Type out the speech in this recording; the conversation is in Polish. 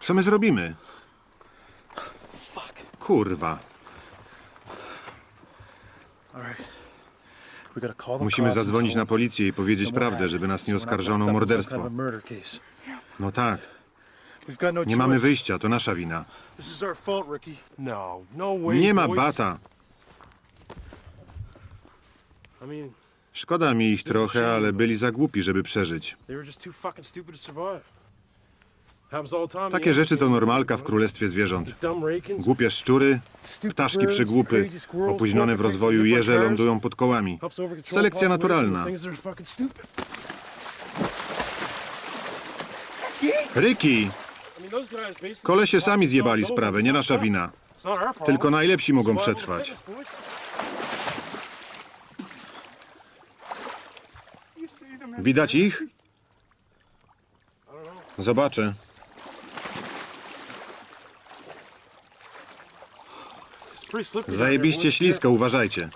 Co my zrobimy? Kurwa. Musimy zadzwonić na policję i powiedzieć prawdę, żeby nas nie oskarżono o morderstwo. No tak, nie mamy wyjścia, to nasza wina. No, no. Nie ma bata. Szkoda mi ich trochę, ale byli za głupi, żeby przeżyć. Takie rzeczy to normalka w królestwie zwierząt. Głupie szczury, ptaszki przygłupy, opóźnione w rozwoju jeże lądują pod kołami. Selekcja naturalna. Things that are fucking stupid. Ricky! I mean, those guys basically Kolesie sami zjebali sprawę, nie nasza wina. Tylko najlepsi mogą przetrwać. Widać ich? Zobaczę. Zajebiście ślisko, uważajcie.